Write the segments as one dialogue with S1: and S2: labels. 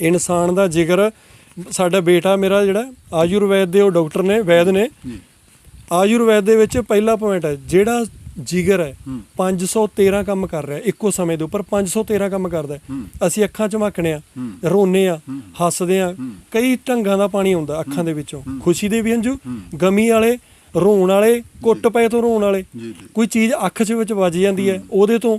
S1: ਇਨਸਾਨ ਦਾ ਜਿਗਰ ਸਾਡਾ ਬੇਟਾ ਮੇਰਾ ਜਿਹੜਾ ਆਯੁਰਵੈਦ ਦੇ ਉਹ ਡਾਕਟਰ ਨੇ ਵੈਦ ਨੇ। ਆਯੁਰਵੈਦ ਦੇ ਵਿੱਚ ਪਹਿਲਾ ਪੁਆਇੰਟ ਹੈ ਜਿਹੜਾ ਜਿਗਰ ਹੈ 513 ਕੰਮ ਕਰ ਰਿਹਾ ਇੱਕੋ ਸਮੇਂ ਦੇ ਉੱਪਰ 513 ਕੰਮ ਕਰਦਾ। ਅਸੀਂ ਅੱਖਾਂ ਝਮਕਣੇ ਆ ਰੋਨੇ ਆ ਹੱਸਦੇ ਆ ਕਈ ਢੰਗਾਂ ਦਾ ਪਾਣੀ ਆਉਂਦਾ ਅੱਖਾਂ ਦੇ ਵਿੱਚੋਂ। ਖੁਸ਼ੀ ਦੇ ਵੀ ਹੰਝੂ ਗਮੀ ਵਾਲੇ ਰੋਣ ਵਾਲੇ ਕੁੱਟ ਪਏ ਤੋਂ ਰੋਣ ਵਾਲੇ। ਕੋਈ ਚੀਜ਼ ਅੱਖ 'ਚ ਵਿੱਚ ਵੱਜ ਜਾਂਦੀ ਹੈ ਉਹਦੇ ਤੋਂ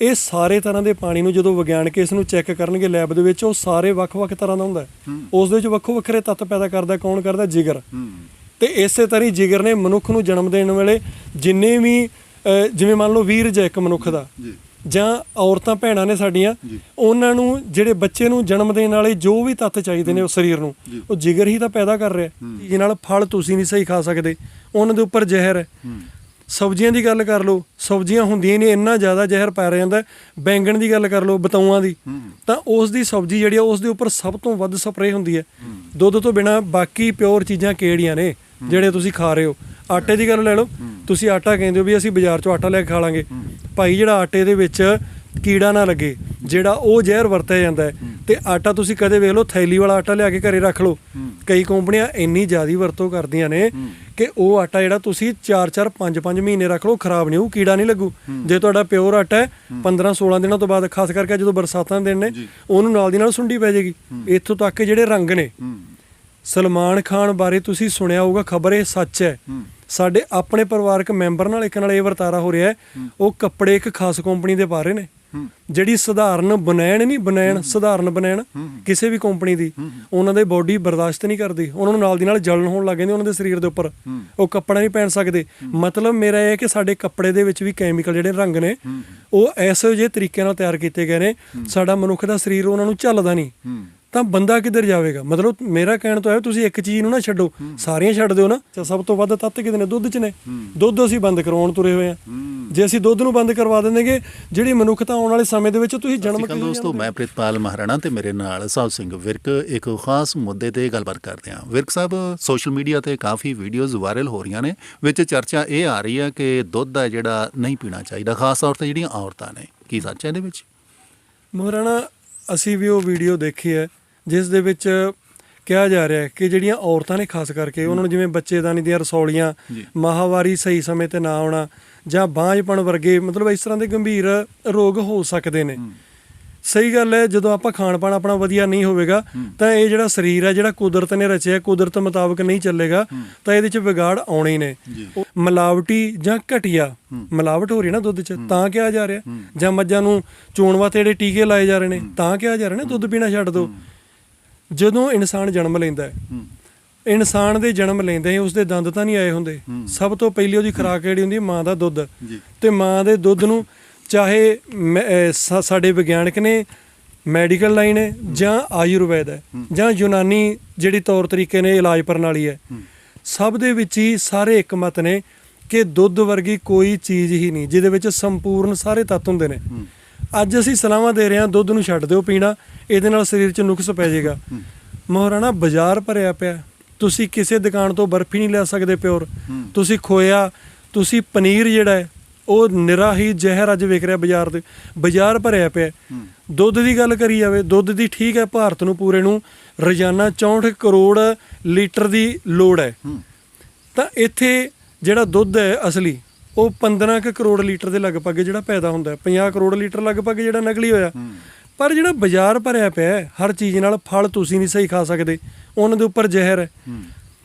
S1: ਇਹ ਸਾਰੇ ਤਰ੍ਹਾਂ ਦੇ ਪਾਣੀ ਨੂੰ ਜਦੋਂ ਵਿਗਿਆਨਕ ਇਸ ਨੂੰ ਚੈੱਕ ਕਰਨਗੇ ਲੈਬ ਦੇ ਵਿੱਚ ਉਹ ਸਾਰੇ ਵੱਖ-ਵੱਖ ਤਰ੍ਹਾਂ ਦਾ ਹੁੰਦਾ। ਉਸ ਦੇ ਵਿੱਚ ਵੱਖੋ ਵੱਖਰੇ ਤੱਤ ਪੈਦਾ ਕਰਦਾ ਕੌਣ ਕਰਦਾ? ਜਿਗਰ। ਤੇ ਇਸੇ ਤਰ੍ਹਾਂ ਹੀ ਜਿਗਰ ਨੇ ਮਨੁੱਖ ਨੂੰ ਜਨਮ ਦੇਣ ਵੇਲੇ ਜਿੰਨੇ ਵੀ ਜਿਵੇਂ ਮੰਨ ਲਓ ਵੀਰਜ ਹੈ ਇੱਕ ਮਨੁੱਖ ਦਾ ਜਾਂ ਔਰਤਾਂ ਭੈਣਾਂ ਨੇ ਸਾਡੀਆਂ ਉਹਨਾਂ ਨੂੰ ਜਿਹੜੇ ਬੱਚੇ ਨੂੰ ਜਨਮ ਦੇਣ ਵਾਲੇ ਜੋ ਵੀ ਤੱਤ ਚਾਹੀਦੇ ਨੇ ਉਸ ਸਰੀਰ ਨੂੰ ਉਹ ਜਿਗਰ ਹੀ ਤਾਂ ਪੈਦਾ ਕਰ ਰਿਹਾ। ਜਿਹਦੇ ਨਾਲ ਫਲ ਤੁਸੀਂ ਨਹੀਂ ਸਹੀ ਖਾ ਸਕਦੇ। ਉਹਨਾਂ ਦੇ ਉੱਪਰ ਜ਼ਹਿਰ ਹੈ। ਸਬਜ਼ੀਆਂ ਦੀ ਗੱਲ ਕਰ ਲਓ ਸਬਜ਼ੀਆਂ ਹੁੰਦੀਆਂ ਨੇ ਇੰਨਾ ਜ਼ਿਆਦਾ ਜ਼ਹਿਰ ਪੈ ਜਾਂਦਾ। ਬੈਂਗਣ ਦੀ ਗੱਲ ਕਰ ਲਓ ਬਤੌਆਂ ਦੀ। ਤਾਂ ਉਸ ਦੀ ਸਬਜ਼ੀ ਜਿਹੜੀ ਆ ਉਸ ਦੇ ਉੱਪਰ ਸਭ ਤੋਂ ਵੱਧ ਸਪਰੇਅ ਹੁੰਦੀ ਹੈ। ਦੁੱਧ ਤੋਂ ਬਿਨਾ ਬਾਕੀ ਪਿਓਰ ਚੀਜ਼ਾਂ ਕਿਹੜੀਆਂ ਨੇ ਜਿਹੜੇ ਤੁਸੀਂ ਖਾ ਰਹੇ ਹੋ? ਆਟੇ ਦੀ ਗੱਲ ਲੈ ਲਓ। ਤੁਸੀਂ ਆਟਾ ਕਹਿੰਦੇ ਹੋ ਵੀ ਅਸੀਂ ਬਾਜ਼ਾਰ ਚੋਂ ਆਟਾ ਲੈ ਕੇ ਖਾ ਲਾਂਗੇ। ਭਾਈ ਜਿਹੜਾ ਆਟੇ ਦੇ ਵਿੱਚ ਕੀੜਾ ਨਾ ਲੱਗੇ ਜਿਹੜਾ ਉਹ ਜ਼ਹਿਰ ਵਰਤਿਆ ਜਾਂਦਾ ਹੈ। ਤੇ ਆਟਾ ਤੁਸੀਂ ਕਦੇ ਵੇਖ ਲਓ ਥੈਲੀ ਵਾਲਾ ਆਟਾ ਲਿਆ ਕੇ ਘਰੇ ਰੱਖ ਲਓ। ਕਈ ਕੰਪਨੀਆਂ ਇੰਨੀ ਜ਼ਿਆਦੀ ਵਰਤੋਂ ਕਰਦੀਆਂ ਨੇ ਕਿ ਉਹ ਆਟਾ ਜਿਹੜਾ ਤੁਸੀਂ 4-4 5-5 ਮਹੀਨੇ ਰੱਖ ਲਓ ਖਰਾਬ ਨਹੀਂ ਹੋਊ ਕੀੜਾ ਨਹੀਂ ਲੱਗੂ। ਜੇ ਤੁਹਾਡਾ ਪਿਓਰ ਆਟਾ ਹੈ 15-16 ਦਿਨਾਂ ਤੋਂ ਬਾਅਦ ਖਾਸ ਕਰਕੇ ਜਦੋਂ ਬਰਸਾਤਾਂ ਦੇ ਦਿਨ ਨੇ ਉਹਨੂੰ ਨਾਲ ਦੀ ਨਾਲ ਸੁੰਡੀ ਪੈ ਜਾਏਗੀ। ਇੱਥੋਂ ਤੱਕ ਜਿਹੜੇ ਰੰਗ ਨੇ ਸਲਮਾਨ ਖਾਨ ਬਾਰੇ ਤੁਸੀਂ ਸੁਣਿਆ ਹੋਊਗਾ ਖਬਰ ਇਹ ਸੱਚ ਹੈ। ਸਾਡੇ ਆਪਣੇ ਪਰਿਵਾਰਕ ਮੈਂਬਰ ਨਾਲ ਇੱਕ ਨਾਲ ਇਹ ਵਰਤਾਰਾ ਹੋ ਰਿਹਾ ਹੈ। ਉਹ ਕੱਪੜੇ ਇੱਕ ਖਾਸ ਕੰਪਨੀ ਦੇ ਪਾ ਰਹੇ ਨੇ। ਜਿਹੜੀ ਸਧਾਰਨ ਬਨੈਣ ਨਹੀਂ ਬਨੈਣ ਸਧਾਰਨ ਬਨੈਣ ਕਿਸੇ ਵੀ ਕੰਪਨੀ ਦੀ ਉਹਨਾਂ ਦੇ ਬਾਡੀ ਬਰਦਾਸ਼ਤ ਨਹੀਂ ਕਰਦੀ। ਉਹਨਾਂ ਨੂੰ ਨਾਲ ਦੀ ਨਾਲ ਜਲਨ ਹੋਣ ਲੱਗ ਜਾਂਦੀ ਉਹਨਾਂ ਦੇ ਸਰੀਰ ਦੇ ਉੱਪਰ। ਉਹ ਕੱਪੜਾ ਨਹੀਂ ਪਹਿਨ ਸਕਦੇ। ਮਤਲਬ ਮੇਰਾ ਇਹ ਹੈ ਕਿ ਸਾਡੇ ਕੱਪੜੇ ਦੇ ਵਿੱਚ ਵੀ ਕੈਮੀਕਲ ਜਿਹੜੇ ਰੰਗ ਨੇ ਉਹ ਐਸੇ ਜਿਹੇ ਤਰੀਕੇ ਨਾਲ ਤਿਆਰ ਕੀਤੇ ਗਏ ਨੇ। ਸਾਡਾ ਮਨੁੱਖ ਦਾ ਸਰੀਰ ਉਹਨਾਂ ਨੂੰ ਝੱਲਦਾ ਨਹੀਂ। ਤਾਂ ਬੰਦਾ ਕਿੱਧਰ ਜਾਵੇਗਾ? ਮਤਲਬ ਮੇਰਾ ਕਹਿਣ ਤੋਂ ਹੈ ਤੁਸੀਂ ਇੱਕ ਚੀਜ਼ ਨੂੰ ਨਾ ਛੱਡੋ। ਸਾਰੀਆਂ ਛੱਡ ਦਿਓ ਨਾ। ਤੇ ਸਭ ਤੋਂ ਵੱਧ ਤੱਤ ਕਿਹਦੇ ਨੇ? ਦੁੱਧ 'ਚ ਨੇ। ਦੁੱਧ ਅਸੀਂ ਬੰਦ ਕਰਵਾਉਣ ਤੁਰੇ ਹੋਏ ਆ ਜੇ ਅਸੀਂ ਦੁੱਧ ਨੂੰ ਬੰਦ ਕਰਵਾ ਦਿੰਦੇਗੇ ਜਿਹੜੀ ਮਨੁੱਖਤਾ ਆਉਣ ਵਾਲੇ ਸਮੇਂ ਦੇ ਵਿੱਚ ਤੁਸੀਂ ਜਨਮ
S2: ਅਕਾਲ ਦੋਸਤੋ ਮੈਂ ਪ੍ਰਿਤਪਾਲ ਮਹਾਰਾਣਾ ਤੇ ਮੇਰੇ ਨਾਲ ਸਾਹਿਬ ਸਿੰਘ ਵਿਰਕ ਇੱਕ ਖਾਸ ਮੁੱਦੇ ਤੇ ਗੱਲਬਾਤ ਕਰਦੇ ਹਾਂ। ਵਿਰਕ ਸਾਹਿਬ ਸੋਸ਼ਲ ਮੀਡੀਆ ਤੇ ਕਾਫੀ ਵੀਡੀਓਜ਼ ਵਾਇਰਲ ਹੋ ਰਹੀਆਂ ਨੇ ਵਿੱਚ ਚਰਚਾ ਇਹ ਆ ਰਹੀ ਹੈ ਕਿ ਦੁੱਧ ਹੈ ਜਿਹੜਾ ਨਹੀਂ ਪੀਣਾ ਚਾਹੀਦਾ ਖਾਸ ਤੌਰ ਤੇ ਜਿਹੜੀਆਂ ਔਰਤਾਂ ਨੇ। ਕੀ ਸੱਚ ਹੈ ਇਹਦੇ ਵਿੱਚ?
S1: ਮਹਾਰਾਣਾ ਅਸੀਂ ਵੀ ਉਹ ਵੀਡੀਓ ਦੇਖੀ ਹੈ। ਜਿਸ ਦੇ ਵਿੱਚ ਕਿਹਾ ਜਾ ਰਿਹਾ ਹੈ ਕਿ ਜਿਹੜੀਆਂ ਔਰਤਾਂ ਨੇ ਖਾਸ ਕਰਕੇ ਉਹਨਾਂ ਨੂੰ ਜਿਵੇਂ ਬੱਚੇਦਾਨੀ ਦੀਆਂ ਰਸੌਲੀਆਂ ਮਾਹਵਾਰੀ ਸਹੀ ਸਮੇਂ ਤੇ ਨਾ ਆਉਣਾ ਜਾਂ ਬਾਂਝਪਣ ਵਰਗੇ ਮਤਲਬ ਇਸ ਤਰ੍ਹਾਂ ਦੇ ਗੰਭੀਰ ਰੋਗ ਹੋ ਸਕਦੇ ਨੇ। ਸਹੀ ਗੱਲ ਹੈ ਜਦੋਂ ਆਪਾਂ ਖਾਣ ਪਾਣ ਆਪਣਾ ਵਧੀਆ ਨਹੀਂ ਹੋਵੇਗਾ ਤਾਂ ਇਹ ਜਿਹੜਾ ਸਰੀਰ ਹੈ ਜਿਹੜਾ ਕੁਦਰਤ ਨੇ ਰਚਿਆ ਕੁਦਰਤ ਮੁਤਾਬਕ ਨਹੀਂ ਚੱਲੇਗਾ ਤਾਂ ਇਹਦੇ ਚ ਵਿਗਾੜ ਆਉਣੇ ਹੀ ਨੇ ਮਿਲਾਵਟੀ ਜਾਂ ਘਟੀਆ ਮਿਲਾਵਟ ਹੋ ਰਹੀ ਨਾ ਦੁੱਧ ਚ ਤਾਂ ਕਿਹਾ ਜਾ ਰਿਹਾ। ਜਾਂ ਮੱਝਾਂ ਨੂੰ ਚੋਣ ਵਾਸਤੇ ਜਿਹੜੇ ਟੀਕੇ ਲਾਏ ਜਾ ਰਹੇ ਨੇ ਤਾਂ ਕਿਹਾ ਜਾ ਰਿਹਾ ਨਾ ਦੁੱਧ ਪੀਣਾ ਛੱਡ ਦਿਓ ਜਦੋਂ ਇਨਸਾਨ ਜਨਮ ਲੈਂਦਾ ਹੈ ਇਨਸਾਨ ਦੇ ਜਨਮ ਲੈਂਦੇ ਹੀ ਉਸਦੇ ਦੰਦ ਤਾਂ ਨਹੀਂ ਆਏ ਹੁੰਦੇ। ਸਭ ਤੋਂ ਪਹਿਲੀ ਉਹਦੀ ਖੁਰਾਕ ਜਿਹੜੀ ਹੁੰਦੀ ਹੈ ਮਾਂ ਦਾ ਦੁੱਧ। ਤੇ ਮਾਂ ਦੇ ਦੁੱਧ ਨੂੰ ਚਾਹੇ ਸਾਡੇ ਵਿਗਿਆਨਕ ਨੇ ਮੈਡੀਕਲ ਲਾਈਨ ਹੈ ਜਾਂ ਆਯੁਰਵੈਦ ਹੈ ਜਾਂ ਯੂਨਾਨੀ ਜਿਹੜੀ ਤੌਰ ਤਰੀਕੇ ਨੇ ਇਲਾਜ ਪ੍ਰਣਾਲੀ ਹੈ ਸਭ ਦੇ ਵਿੱਚ ਹੀ ਸਾਰੇ ਇੱਕ ਮਤ ਨੇ ਕਿ ਦੁੱਧ ਵਰਗੀ ਕੋਈ ਚੀਜ਼ ਹੀ ਨਹੀਂ ਜਿਹਦੇ ਵਿੱਚ ਸੰਪੂਰਨ ਸਾਰੇ ਤੱਤ ਹੁੰਦੇ ਨੇ। ਅੱਜ ਅਸੀਂ ਸਲਾਹਾਂ ਦੇ ਰਹੇ ਹਾਂ ਦੁੱਧ ਨੂੰ ਛੱਡ ਦਿਓ ਪੀਣਾ। ਇਹਦੇ ਨਾਲ ਸਰੀਰ 'ਚ ਨੁਕਸ ਪੈ ਜਾਏਗਾ। ਮਹਾਰਾਣਾ ਬਾਜ਼ਾਰ ਭਰਿਆ ਪਿਆ। ਤੁਸੀਂ ਕਿਸੇ ਦੁਕਾਨ ਤੋਂ ਬਰਫੀ ਨਹੀਂ ਲੈ ਸਕਦੇ ਪਿਓਰ। ਤੁਸੀਂ ਖੋਇਆ ਤੁਸੀਂ ਪਨੀਰ ਜਿਹੜਾ ਹੈ ਉਹ ਨਿਰਾ ਹੀ ਜ਼ਹਿਰ ਅੱਜ ਵਿਕ ਰਿਹਾ ਬਾਜ਼ਾਰ ਦੇ। ਬਾਜ਼ਾਰ ਭਰਿਆ ਪਿਆ। ਦੁੱਧ ਦੀ ਗੱਲ ਕਰੀ ਜਾਵੇ ਦੁੱਧ ਦੀ ਠੀਕ ਹੈ ਭਾਰਤ ਨੂੰ ਪੂਰੇ ਨੂੰ। ਰੋਜ਼ਾਨਾ 64 ਕਰੋੜ ਲੀਟਰ ਦੀ ਲੋੜ ਹੈ। ਤਾਂ ਇੱਥੇ ਜਿਹੜਾ ਦੁੱਧ ਹੈ ਅਸਲੀ ਉਹ 15 ਕੁ ਕਰੋੜ ਲੀਟਰ ਦੇ ਲਗਭਗ ਜਿਹੜਾ ਪੈਦਾ ਹੁੰਦਾ ਹੈ। 50 ਕਰੋੜ ਲੀਟਰ ਲਗਭਗ ਜਿਹੜਾ ਨਕਲੀ ਹੋਇਆ। ਪਰ ਜਿਹੜਾ ਬਾਜ਼ਾਰ ਭਰਿਆ ਪਿਆ ਹੈ, ਹਰ ਚੀਜ਼ ਨਾਲ ਫਲ ਤੁਸੀਂ ਨਹੀਂ ਸਹੀ ਖਾ ਸਕਦੇ। ਉਹਨਾਂ ਦੇ ਉੱਪਰ ਜ਼ਹਿਰ ਹੈ।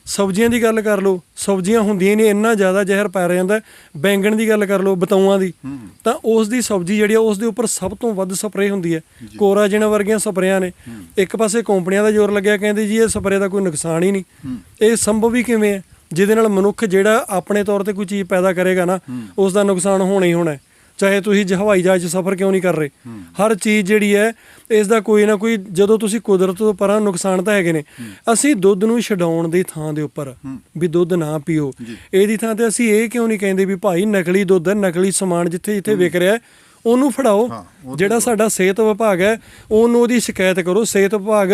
S1: ਸਬਜ਼ੀਆਂ ਦੀ ਗੱਲ ਕਰ ਲਓ ਸਬਜ਼ੀਆਂ ਹੁੰਦੀਆਂ ਨੇ ਇੰਨਾ ਜ਼ਿਆਦਾ ਜ਼ਹਿਰ ਪੈ ਜਾਂਦਾ ਹੈ। ਬੈਂਗਣ ਦੀ ਗੱਲ ਕਰ ਲਓ ਬਤੌਆਂ ਦੀ। ਤਾਂ ਉਸ ਦੀ ਸਬਜ਼ੀ ਜਿਹੜੀ ਆ ਉਸ ਦੇ ਉੱਪਰ ਸਭ ਤੋਂ ਵੱਧ ਸਪਰੇਅ ਹੁੰਦੀ ਹੈ। ਕੋਰਾਜਨ ਵਰਗੀਆਂ ਸਪਰੇਆਂ ਨੇ। ਇੱਕ ਪਾਸੇ ਕੰਪਨੀਆਂ ਦਾ ਜ਼ੋਰ ਲੱਗਿਆ ਕਹਿੰਦੇ ਜੀ ਇਹ ਸਪਰੇਅ ਦਾ ਕੋਈ ਨੁਕਸਾਨ ਹੀ ਨਹੀਂ। ਇਹ ਸੰਭਵ ਹੀ ਕਿਵੇਂ ਹੈ? ਜਿਹਦੇ ਨਾਲ ਮਨੁੱਖ ਜਿਹੜਾ ਆਪਣੇ ਤੌਰ ਤੇ ਕੋਈ ਚੀਜ਼ ਪੈਦਾ ਕਰੇਗਾ ਨਾ ਉਸ ਦਾ ਨੁਕਸਾਨ ਹੋਣਾ ਹੀ ਹੋਣਾ ਹੈ। ਚਾਹੇ ਤੁਸੀਂ ਜ- ਹਵਾਈ ਜਹਾਜ਼ 'ਚ ਸਫ਼ਰ ਕਿਉਂ ਨਹੀਂ ਕਰ ਰਹੇ? ਹਰ ਚੀਜ਼ ਜਿਹੜੀ ਹੈ ਇਸ ਦਾ ਕੋਈ ਨਾ ਕੋਈ ਜਦੋਂ ਤੁਸੀਂ ਕੁਦਰਤ ਤੋਂ ਪਰਾਂ ਨੁਕਸਾਨ ਤਾਂ ਹੈਗੇ ਨੇ ਅਸੀਂ ਦੁੱਧ ਨੂੰ ਛਡਾਉਣ ਦੀ ਥਾਂ ਦੇ ਉੱਪਰ ਵੀ ਦੁੱਧ ਨਾ ਪੀਓ। ਇਹਦੀ ਥਾਂ ਤੇ ਅਸੀਂ ਇਹ ਕਿਉਂ ਨਹੀਂ ਕਹਿੰਦੇ ਵੀ ਭਾਈ ਨਕਲੀ ਦੁੱਧ ਹੈ ਨਕਲੀ ਸਮਾਨ ਜਿੱਥੇ ਜਿੱਥੇ ਵਿਕ ਰਿਹਾ ਹੈ, ਉਹਨੂੰ ਫੜਾਓ। ਜਿਹੜਾ ਸਾਡਾ ਸਿਹਤ ਵਿਭਾਗ ਹੈ ਉਹਨੂੰ ਉਹਦੀ ਸ਼ਿਕਾਇਤ ਕਰੋ। ਸਿਹਤ ਵਿਭਾਗ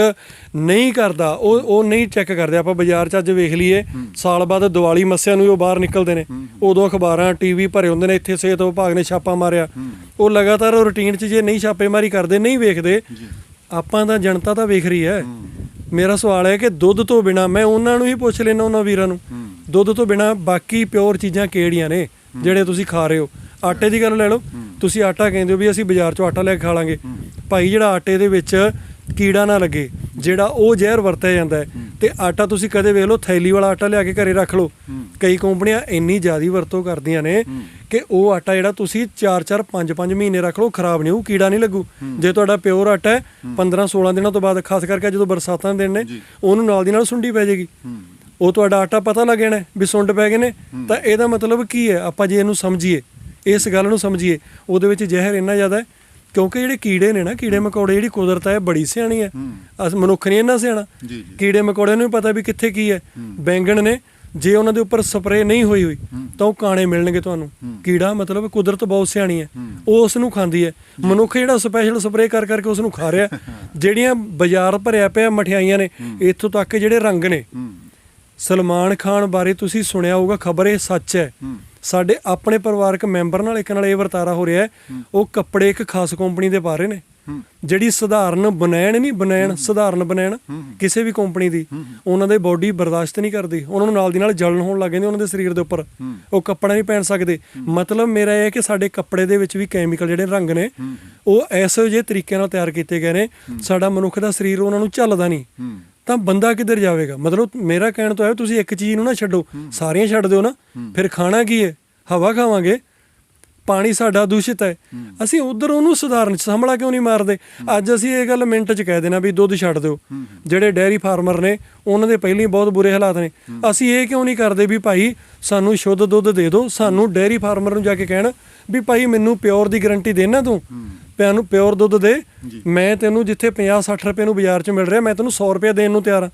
S1: ਨਹੀਂ ਕਰਦਾ ਉਹ ਉਹ ਨਹੀਂ ਚੈੱਕ ਕਰਦੇ। ਆਪਾਂ ਬਾਜ਼ਾਰ 'ਚ ਅੱਜ ਵੇਖ ਲਈਏ ਸਾਲ ਬਾਅਦ ਦੀਵਾਲੀ ਮੱਸਿਆ ਨੂੰ ਉਹ ਬਾਹਰ ਨਿਕਲਦੇ ਨੇ। ਉਦੋਂ ਅਖਬਾਰਾਂ ਟੀਵੀ ਭਰੇ ਹੁੰਦੇ ਨੇ ਇੱਥੇ ਸਿਹਤ ਵਿਭਾਗ ਨੇ ਛਾਪਾ ਮਾਰਿਆ। ਉਹ ਲਗਾਤਾਰ ਉਹ ਰੁਟੀਨ 'ਚ ਜੇ ਨਹੀਂ ਛਾਪੇਮਾਰੀ ਕਰਦੇ ਨਹੀਂ ਵੇਖਦੇ ਆਪਾਂ ਤਾਂ ਜਨਤਾ ਤਾਂ ਵੇਖ ਰਹੀ ਹੈ। ਮੇਰਾ ਸਵਾਲ ਹੈ ਕਿ ਦੁੱਧ ਤੋਂ ਬਿਨਾ ਮੈਂ ਉਹਨਾਂ ਨੂੰ ਹੀ ਪੁੱਛ ਲੈਣਾ ਉਹਨਾਂ ਵੀਰਾਂ ਨੂੰ ਦੁੱਧ ਤੋਂ ਬਿਨਾ ਬਾਕੀ ਪਿਓਰ ਚੀਜ਼ਾਂ ਕਿਹੜੀਆਂ ਨੇ ਜਿਹੜੇ ਤੁਸੀਂ ਖਾ ਰਹੇ ਹੋ? ਆਟੇ ਦੀ ਗੱਲ ਲੈ ਲਓ। ਤੁਸੀਂ ਆਟਾ ਕਹਿੰਦੇ ਹੋ ਵੀ ਅਸੀਂ ਬਾਜ਼ਾਰ ਚੋਂ ਆਟਾ ਲੈ ਕੇ ਖਾ ਲਾਂਗੇ। ਭਾਈ ਜਿਹੜਾ ਆਟੇ ਦੇ ਵਿੱਚ ਕੀੜਾ ਨਾ ਲੱਗੇ ਜਿਹੜਾ ਉਹ ਜ਼ਹਿਰ ਵਰਤਿਆ ਜਾਂਦਾ ਹੈ ਤੇ ਆਟਾ ਤੁਸੀਂ ਕਦੇ ਵੇਖ ਲਓ ਥੈਲੀ ਵਾਲਾ ਆਟਾ ਲਿਆ ਕੇ ਘਰੇ ਰੱਖ ਲਓ। ਕਈ ਕੰਪਨੀਆਂ ਇੰਨੀ ਜ਼ਿਆਦੀ ਵਰਤੋਂ ਕਰਦੀਆਂ ਨੇ ਕਿ ਉਹ ਆਟਾ ਜਿਹੜਾ ਤੁਸੀਂ 4-4 5-5 ਮਹੀਨੇ ਰੱਖ ਲਓ ਖਰਾਬ ਨਹੀਂ ਹੋਊ ਕੀੜਾ ਨਹੀਂ ਲੱਗੂ। ਜੇ ਤੁਹਾਡਾ ਪਿਓਰ ਆਟਾ ਹੈ 15-16 ਦਿਨਾਂ ਤੋਂ ਬਾਅਦ ਖਾਸ ਕਰਕੇ ਜਦੋਂ ਬਰਸਾਤਾਂ ਦੇ ਦਿਨ ਨੇ ਉਹਨੂੰ ਨਾਲ ਦੀ ਨਾਲ ਸੁੰਡੀ ਪੈ ਜਾਏਗੀ। ਉਹ ਤੁਹਾਡਾ ਆਟਾ ਪਤਾ ਲੱਗ ਜਾਣਾ ਹੈ ਵੀ ਸੁੰਡ ਪੈ ਗਏ ਨੇ। ਤਾਂ ਇਹਦਾ ਮਤਲਬ ਕੀ ਹੈ? ਆਪਾਂ ਜੇ ਇਹਨੂੰ ਸਮਝੀਏ ਇਸ ਗੱਲ ਨੂੰ ਸਮਝੀਏ ਉਹਦੇ ਵਿੱਚ ਜ਼ਹਿਰ ਇੰਨਾ ਜ਼ਿਆਦਾ ਹੈ ਕਿਉਂਕਿ ਜਿਹੜੇ ਕੀੜੇ ਨੇ ਨਾ ਕੀੜੇ ਮਕੌੜੇ ਜਿਹੜੀ ਕੁਦਰਤ ਹੈ ਬੜੀ ਸਿਆਣੀ ਹੈ। ਅਸ ਮਨੁੱਖ ਨਹੀਂ ਇੰਨਾ ਸਿਆਣਾ। ਕੀੜੇ ਮਕੌੜਿਆਂ ਨੂੰ ਪਤਾ ਵੀ ਕਿੱਥੇ ਕੀ ਹੈ। ਬੈਂਗਣ ਨੇ ਜੇ ਉਹਨਾਂ ਦੇ ਉੱਪਰ ਸਪਰੇਅ ਨਹੀਂ ਹੋਈ ਹੋਈ ਤਾਂ ਉਹ ਕਾਣੇ ਮਿਲਣਗੇ ਤੁਹਾਨੂੰ। ਕੀੜਾ ਮਤਲਬ ਕੁਦਰਤ ਬਹੁਤ ਸਿਆਣੀ ਹੈ। ਉਹ ਉਸ ਨੂੰ ਖਾਂਦੀ ਹੈ। ਮਨੁੱਖ ਜਿਹੜਾ ਸਪੈਸ਼ਲ ਸਪਰੇਅ ਕਰ ਕਰਕੇ ਉਸ ਨੂੰ ਖਾ ਰਿਹਾ ਜਿਹੜੀਆਂ ਬਾਜ਼ਾਰ ਭਰਿਆ ਪਿਆ ਮਠਿਆਈਆਂ ਨੇ ਇੱਥੋਂ ਤੱਕ ਜਿਹੜੇ ਰੰਗ ਨੇ। ਸਲਮਾਨ ਖਾਨ ਬਾਰੇ ਤੁਸੀਂ ਸੁਣਿਆ ਹੋਊਗਾ ਖਬਰ ਇਹ ਸੱਚ ਹੈ। ਸਾਡੇ ਆਪਣੇ ਪਰਿਵਾਰਕ ਮੈਂਬਰ ਨਾਲ ਇੱਕ ਨਾਲ ਇਹ ਵਰਤਾਰਾ ਹੋ ਰਿਹਾ ਹੈ। ਉਹ ਕੱਪੜੇ ਇੱਕ ਖਾਸ ਕੰਪਨੀ ਦੇ ਪਾ ਰਹੇ ਨੇ। ਜਿਹੜੀ ਸਧਾਰਨ ਬਨੈਣ ਨਹੀਂ ਬਨੈਣ ਸਧਾਰਨ ਬਨੈਣ ਕਿਸੇ ਵੀ ਕੰਪਨੀ ਦੀ ਉਹਨਾਂ ਦੇ ਬਾਡੀ ਬਰਦਾਸ਼ਤ ਨਹੀਂ ਕਰਦੀ। ਉਹਨਾਂ ਨੂੰ ਨਾਲ ਦੀ ਨਾਲ ਜਲਨ ਹੋਣ ਲੱਗ ਜਾਂਦੀ ਉਹਨਾਂ ਦੇ ਸਰੀਰ ਦੇ ਉੱਪਰ। ਉਹ ਕੱਪੜਾ ਨਹੀਂ ਪਹਿਨ ਸਕਦੇ। ਮਤਲਬ ਮੇਰਾ ਇਹ ਹੈ ਕਿ ਸਾਡੇ ਕੱਪੜੇ ਦੇ ਵਿੱਚ ਵੀ ਕੈਮੀਕਲ ਜਿਹੜੇ ਰੰਗ ਨੇ ਉਹ ਐਸੇ ਜਿਹੇ ਤਰੀਕੇ ਨਾਲ ਤਿਆਰ ਕੀਤੇ ਗਏ ਨੇ। ਸਾਡਾ ਮਨੁੱਖ ਦਾ ਸਰੀਰ ਉਹਨਾਂ ਨੂੰ ਝੱਲਦਾ ਨਹੀਂ। ਤਾਂ ਬੰਦਾ ਕਿੱਧਰ ਜਾਵੇਗਾ? ਮਤਲਬ ਮੇਰਾ ਕਹਿਣ ਤੋਂ ਹੈ ਤੁਸੀਂ ਇੱਕ ਚੀਜ਼ ਨੂੰ ਨਾ ਛੱਡੋ। ਸਾਰੀਆਂ ਛੱਡ ਦਿਓ ਨਾ। ਫਿਰ ਖਾਣਾ ਕੀ ਹੈ? ਹਵਾ ਖਾਵਾਂਗੇ। ਪਾਣੀ ਸਾਡਾ ਦੂਸ਼ਿਤ ਹੈ। ਅਸੀਂ ਉਧਰ ਉਹਨੂੰ ਸੁਧਾਰਨ ਸੰਭਲਾ ਕਿਉਂ ਨਹੀਂ ਮਾਰਦੇ? ਅੱਜ ਅਸੀਂ ਇਹ ਗੱਲ ਮਿੰਟ ਚ ਕਹਿ ਦੇਣਾ ਵੀ ਦੁੱਧ ਛੱਡ ਦਿਓ। ਜਿਹੜੇ ਡੈਰੀ ਫਾਰਮਰ ਨੇ, ਉਹਨਾਂ ਦੇ ਪਹਿਲਾਂ ਹੀ ਬਹੁਤ ਬੁਰੇ ਹਾਲਾਤ ਨੇ। ਅਸੀਂ ਇਹ ਕਿਉਂ ਨਹੀਂ ਕਰਦੇ ਵੀ ਭਾਈ ਸਾਨੂੰ ਸ਼ੁੱਧ ਦੁੱਧ ਦੇ ਦਿਓ, ਸਾਨੂੰ ਡੈਰੀ ਫਾਰਮਰ ਨੂੰ ਜਾ ਕੇ ਕਹਿਣ ਵੀ ਭਾਈ ਮੈਨੂੰ ਪਿਓਰ ਦੀ ਗਾਰੰਟੀ ਦੇਣਾ ਤੂੰ। ਪਿਆ ਨੂੰ ਪਿਓਰ ਦੁੱਧ ਦੇ ਮੈਂ ਤੈਨੂੰ ਜਿੱਥੇ 50 60 ਰੁਪਏ ਨੂੰ ਬਾਜ਼ਾਰ 'ਚ ਮਿਲ ਰਿਹਾ ਮੈਂ ਤੈਨੂੰ 100 ਰੁਪਏ ਦੇਣ ਨੂੰ ਤਿਆਰ ਹਾਂ।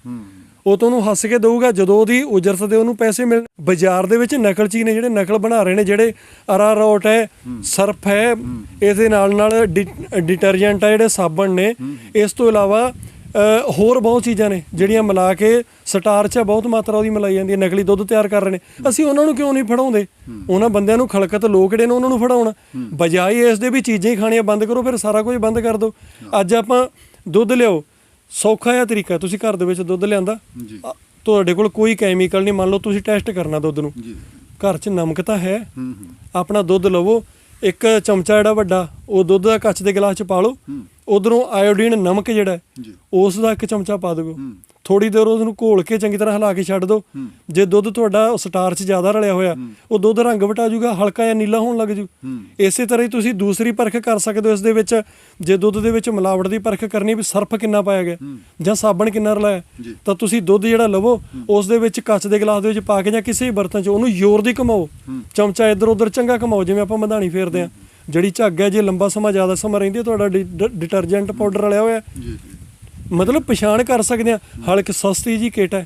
S1: ਉਹ ਤੁਹਾਨੂੰ ਹੱਸ ਕੇ ਦਊਗਾ ਜਦੋਂ ਉਹਦੀ ਉਜਰਤ ਦੇ ਉਹਨੂੰ ਪੈਸੇ ਮਿਲ ਬਾਜ਼ਾਰ ਦੇ ਵਿੱਚ ਨਕਲ ਚੀਜ਼ ਨੇ ਜਿਹੜੇ ਨਕਲ ਬਣਾ ਰਹੇ ਨੇ ਜਿਹੜੇ ਅਰਾਰੋਟ ਹੈ ਸਰਫ ਹੈ ਇਹਦੇ ਨਾਲ ਨਾਲ ਡਿਟਰਜੈਂਟ ਹੈ ਜਿਹੜੇ ਸਾਬਣ ਨੇ ਇਸ ਤੋਂ ਇਲਾਵਾ ਹੋਰ ਬਹੁਤ ਚੀਜ਼ਾਂ ਨੇ ਜਿਹੜੀਆਂ ਮਿਲਾ ਕੇ ਸਟਾਰਚ ਹੈ ਬਹੁਤ ਮਾਤਰਾ ਉਹਦੀ ਮਿਲਾਈ ਜਾਂਦੀ ਹੈ ਨਕਲੀ ਦੁੱਧ ਤਿਆਰ ਕਰ ਰਹੇ ਨੇ। ਅਸੀਂ ਉਹਨਾਂ ਨੂੰ ਕਿਉਂ ਨਹੀਂ ਫੜਾਉਂਦੇ? ਉਹਨਾਂ ਬੰਦਿਆਂ ਨੂੰ ਖਲਕਤ ਲੋਕ ਜਿਹੜੇ ਨੇ ਉਹਨਾਂ ਨੂੰ ਫੜਾਉਣ। ਬਜਾਏ ਇਸ ਦੇ ਵੀ ਚੀਜ਼ਾਂ ਹੀ ਖਾਣੀਆਂ ਬੰਦ ਕਰੋ ਫਿਰ ਸਾਰਾ ਕੁਝ ਬੰਦ ਕਰ ਦਿਓ। ਅੱਜ ਆਪਾਂ ਦੁੱਧ ਲਿਓ ਸੌਖਾ ਜਿਹਾ ਤਰੀਕਾ। ਤੁਸੀਂ ਘਰ ਦੇ ਵਿੱਚ ਦੁੱਧ ਲਿਆਂਦਾ। ਤੁਹਾਡੇ ਕੋਲ ਕੋਈ ਕੈਮੀਕਲ ਨਹੀਂ ਮੰਨ ਲਓ ਤੁਸੀਂ ਟੈਸਟ ਕਰਨਾ ਦੁੱਧ ਨੂੰ।
S2: ਜੀ।
S1: ਘਰ 'ਚ ਨਮਕ ਤਾਂ ਹੂੰ। ਆਪਣਾ ਦੁੱਧ ਲਵੋ। ਇੱਕ ਚਮਚਾ ਜਿਹੜਾ ਵੱਡਾ ਉਹ ਦੁੱਧ ਦਾ ਕੱਚ ਦੇ ਗਲਾਸ 'ਚ ਪਾ ਲਓ। ਉਧਰੋਂ ਆਇਓਡੀਨ ਨਮਕ ਜਿਹੜਾ
S2: ਜੀ।
S1: ਉਸ ਦਾ ਇੱਕ ਚਮਚਾ ਪਾ ਦਿਓ। ਥੋੜੀ ਦੇਰ ਉਸ ਨੂੰ ਘੋਲ ਕੇ ਚੰਗੀ ਤਰ੍ਹਾਂ ਹਿਲਾ ਕੇ ਛੱਡ ਦਿਓ। ਜੇ ਦੁੱਧ ਤੁਹਾਡਾ ਸਟਾਰਚ ਜ਼ਿਆਦਾ ਰਲਿਆ ਹੋਇਆ ਉਹ ਦੁੱਧ ਰੰਗ ਵਟਾ ਜਾਊਗਾ ਹਲਕਾ ਜਿਹਾ ਨੀਲਾ ਹੋਣ ਲੱਗ ਜੂ। ਇਸੇ ਤਰ੍ਹਾਂ ਹੀ ਤੁਸੀਂ ਦੂਸਰੀ ਪਰਖ ਕਰ ਸਕਦੇ ਹੋ ਇਸ ਦੇ ਵਿੱਚ। ਜੇ ਦੁੱਧ ਦੇ ਵਿੱਚ ਮਿਲਾਵਟ ਦੀ ਪਰਖ ਕਰਨੀ ਵੀ ਸਰਫ ਕਿੰਨਾ ਪਾਇਆ ਗਿਆ ਜਾਂ ਸਾਬਣ ਕਿੰਨਾ ਰਲਾਇਆ
S2: ਜੀ।
S1: ਤਾਂ ਤੁਸੀਂ ਦੁੱਧ ਜਿਹੜਾ ਲਵੋ ਉਸ ਦੇ ਵਿੱਚ ਕੱਚ ਦੇ ਗਲਾਸ ਦੇ ਵਿੱਚ ਪਾ ਕੇ ਜਾਂ ਕਿਸੇ ਵੀ ਬਰਤਨ 'ਚ ਉਹਨੂੰ ਜ਼ੋਰ ਦੀ ਘਮਾਓ। ਚਮਚਾ ਇੱਧਰ ਉੱਧਰ ਚੰਗਾ ਘਮਾਓ ਜਿਵੇਂ ਆਪਾਂ ਮਧਾਣੀ ਫੇਰਦੇ ਆ ਜਿਹੜੀ ਝੱਗ ਹੈ ਜੇ ਲੰਬਾ ਸਮਾਂ ਜ਼ਿਆਦਾ ਸਮਾਂ ਰਹਿੰਦੀ ਹੈ ਤੁਹਾਡਾ ਡਿਟਰਜੈਂਟ ਪਾਊਡਰ ਰਲਿਆ ਹੋਇਆ ਹੈ।
S2: ਜੀ ਜੀ।
S1: ਮਤਲਬ ਪਛਾਣ ਕਰ ਸਕਦੇ ਆ ਹਲਕ ਸਸਤੀ ਜੀ ਕਿਟ ਹੈ।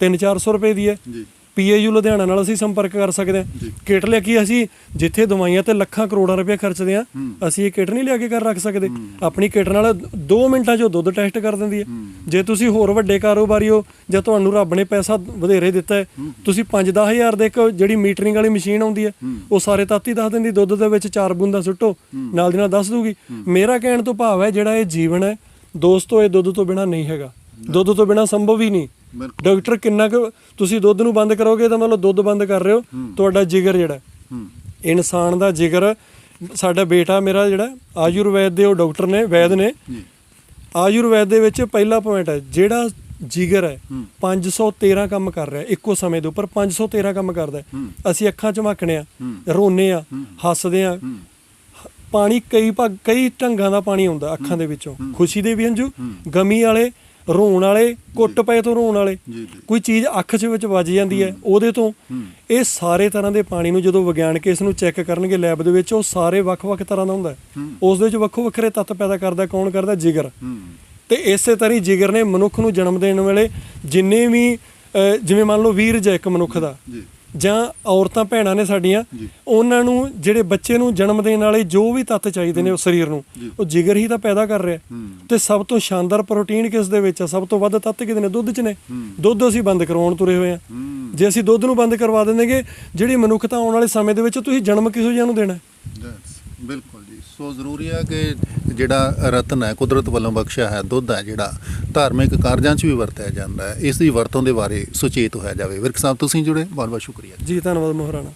S1: 3-400 ਰੁਪਏ ਦੀ ਹੈ।
S2: ਜੀ।
S1: ਪੀਏਯੂ ਲੁਧਿਆਣਾ ਨਾਲ ਅਸੀਂ ਸੰਪਰਕ ਕਰ ਸਕਦੇ ਆ ਕਿਟ ਲਿਆ ਕੀ ਅਸੀਂ ਜਿੱਥੇ ਦਵਾਈਆਂ ਤੇ ਲੱਖਾਂ ਕਰੋੜਾਂ ਰੁਪਏ ਖਰਚਦੇ ਆ ਅਸੀਂ ਇਹ ਕਿਟ ਨਹੀਂ ਲਿਆ ਕੇ ਕਰ ਰੱਖ ਸਕਦੇ। ਆਪਣੀ ਕਿਟ ਨਾਲ 2 ਮਿੰਟਾਂ 'ਚ ਦੁੱਧ ਟੈਸਟ ਕਰ ਦਿੰਦੀ ਹੈ। ਜੇ ਤੁਸੀਂ ਹੋਰ ਵੱਡੇ ਕਾਰੋਬਾਰੀ ਹੋ ਜਾਂ ਤੁਹਾਨੂੰ ਰੱਬ ਨੇ ਪੈਸਾ ਵਧੇਰੇ ਦਿੱਤਾ ਹੈ ਤੁਸੀਂ 5-10 ਹਜ਼ਾਰ ਦੇ ਇੱਕ ਜਿਹੜੀ ਮੀਟਰਿੰਗ ਵਾਲੀ ਮਸ਼ੀਨ ਆਉਂਦੀ ਹੈ ਉਹ ਸਾਰੇ ਤੱਤ ਹੀ ਦੱਸ ਦਿੰਦੀ ਦੁੱਧ ਦੇ ਵਿੱਚ ਚਾਰ ਬੂੰਦਾਂ ਸੁੱਟੋ ਨਾਲ ਦੀ ਨਾਲ ਦੱਸ ਦੂਗੀ ਮੇਰਾ ਕਹਿਣ ਤੋਂ ਭਾਵ ਹੈ ਜਿਹੜਾ ਇਹ ਜੀਵਨ ਹੈ ਦੋਸਤੋ ਇਹ ਦੁੱਧ ਤੋਂ ਬਿਨਾ ਨਹੀਂ ਹੈਗਾ। ਦੁੱਧ ਤੋਂ ਬਿਨਾ ਸੰਭਵ ਹੀ ਨਹੀਂ। ਡਾਕਟਰ ਕਿੰਨਾ ਕੁ ਤੁਸੀਂ ਦੁੱਧ ਨੂੰ ਬੰਦ ਕਰੋਗੇ ਤਾਂ ਮਤਲਬ ਦੁੱਧ ਬੰਦ ਕਰ ਰਹੇ ਹੋ? ਤੁਹਾਡਾ ਜਿਗਰ ਜਿਹੜਾ ਇਨਸਾਨ ਦਾ ਜਿਗਰ ਸਾਡਾ ਬੇਟਾ ਮੇਰਾ ਜਿਹੜਾ ਆਯੁਰਵੈਦ ਦੇ ਉਹ ਡਾਕਟਰ ਨੇ ਵੈਦ ਨੇ। ਆਯੁਰਵੈਦ ਦੇ ਵਿੱਚ ਪਹਿਲਾ ਪੁਆਇੰਟ ਹੈ ਜਿਹੜਾ ਜਿਗਰ ਹੈ 513 ਕੰਮ ਕਰ ਰਿਹਾ ਇੱਕੋ ਸਮੇਂ ਦੇ ਉੱਪਰ 513 ਕੰਮ ਕਰਦਾ। ਅਸੀਂ ਅੱਖਾਂ ਝਮਕਣੇ ਆ ਰੋਨੇ ਆ ਹੱਸਦੇ ਆ। ਪਾਣੀ ਕਈ ਭਾਗ ਕਈ ਢੰਗਾਂ ਦਾ ਪਾਣੀ ਆਉਂਦਾ ਅੱਖਾਂ ਦੇ ਵਿੱਚੋਂ। ਖੁਸ਼ੀ ਦੇ ਵੀ ਹੰਝੂ ਗਮੀ ਵਾਲੇ ਰੋਣ ਵਾਲੇ ਕੁੱਟ ਪਏ ਤੋਂ ਰੋਣ ਵਾਲੇ। ਕੋਈ ਚੀਜ਼ ਅੱਖ 'ਚ ਵਿੱਚ ਵੱਜ ਜਾਂਦੀ ਹੈ ਉਹਦੇ ਤੋਂ ਇਹ ਸਾਰੇ ਤਰ੍ਹਾਂ ਦੇ ਪਾਣੀ ਨੂੰ ਜਦੋਂ ਵਿਗਿਆਨਕ ਇਸ ਨੂੰ ਚੈੱਕ ਕਰਨਗੇ ਲੈਬ ਦੇ ਵਿੱਚ ਉਹ ਸਾਰੇ ਵੱਖ-ਵੱਖ ਤਰ੍ਹਾਂ ਦਾ ਹੁੰਦਾ। ਉਸ ਦੇ ਵਿੱਚ ਵੱਖੋ ਵੱਖਰੇ ਤੱਤ ਪੈਦਾ ਕਰਦਾ ਕੌਣ ਕਰਦਾ? ਜਿਗਰ। ਤੇ ਇਸੇ ਤਰ੍ਹਾਂ ਹੀ ਜਿਗਰ ਨੇ ਮਨੁੱਖ ਨੂੰ ਜਨਮ ਦੇਣ ਵੇਲੇ ਜਿੰਨੇ ਵੀ ਜਿਵੇਂ ਮੰਨ ਲਓ ਵੀਰਜ ਹੈ ਇੱਕ ਮਨੁੱਖ ਦਾ
S2: ਜੀ
S1: ਔਰਤਾਂ ਭੈਣਾਂ ਨੇ ਸਾਡੀਆਂ। ਉਹਨਾਂ ਨੂੰ ਜਿਹੜੇ ਬੱਚੇ ਨੂੰ ਜਨਮ ਦੇਣ ਵਾਲੇ ਜੋ ਵੀ ਤੱਤ ਚਾਹੀਦੇ ਨੇ ਉਹ ਸਰੀਰ ਨੂੰ ਉਹ ਜਿਗਰ ਹੀ ਤਾਂ ਪੈਦਾ ਕਰ ਰਿਹਾ। ਤੇ ਸਭ ਤੋਂ ਸ਼ਾਨਦਾਰ ਪ੍ਰੋਟੀਨ ਕਿਸ ਦੇ ਵਿੱਚ ਆ? ਸਭ ਤੋਂ ਵੱਧ ਤੱਤ ਕਿਹਦੇ ਨੇ? ਦੁੱਧ 'ਚ ਨੇ। ਦੁੱਧ ਅਸੀਂ ਬੰਦ ਕਰਵਾਉਣ ਤੁਰੇ ਹੋਏ ਆ। ਜੇ ਅਸੀਂ ਦੁੱਧ ਨੂੰ ਬੰਦ ਕਰਵਾ ਦਿੰਦੇਗੇ ਜਿਹੜੀ ਮਨੁੱਖਤਾ ਆਉਣ ਵਾਲੇ ਸਮੇਂ ਦੇ ਵਿੱਚ ਤੁਸੀਂ ਜਨਮ ਕਿਸ ਜਿਹਾ ਨੂੰ ਦੇਣਾ
S2: ਬਿਲਕੁਲ। ਸੋ ਜ਼ਰੂਰੀ ਹੈ ਕਿ ਜਿਹੜਾ ਰਤਨ ਹੈ, ਕੁਦਰਤ ਵੱਲੋਂ ਬਖਸ਼ਿਆ ਹੈ, ਦੁੱਧ ਹੈ ਜਿਹੜਾ, ਧਾਰਮਿਕ ਕਾਰਜਾਂ 'ਚ ਵੀ ਵਰਤਿਆ ਜਾਂਦਾ ਹੈ। ਇਸ ਦੀ ਵਰਤੋਂ ਦੇ ਬਾਰੇ ਸੁਚੇਤ ਹੋਇਆ ਜਾਵੇ। ਵਿਰਕ ਸਾਹਿਬ, ਤੁਸੀਂ ਜੁੜੇ? ਬਹੁਤ ਬਹੁਤ ਸ਼ੁਕਰੀਆ
S1: ਜੀ, ਧੰਨਵਾਦ ਮਹਾਰਾਣਾ।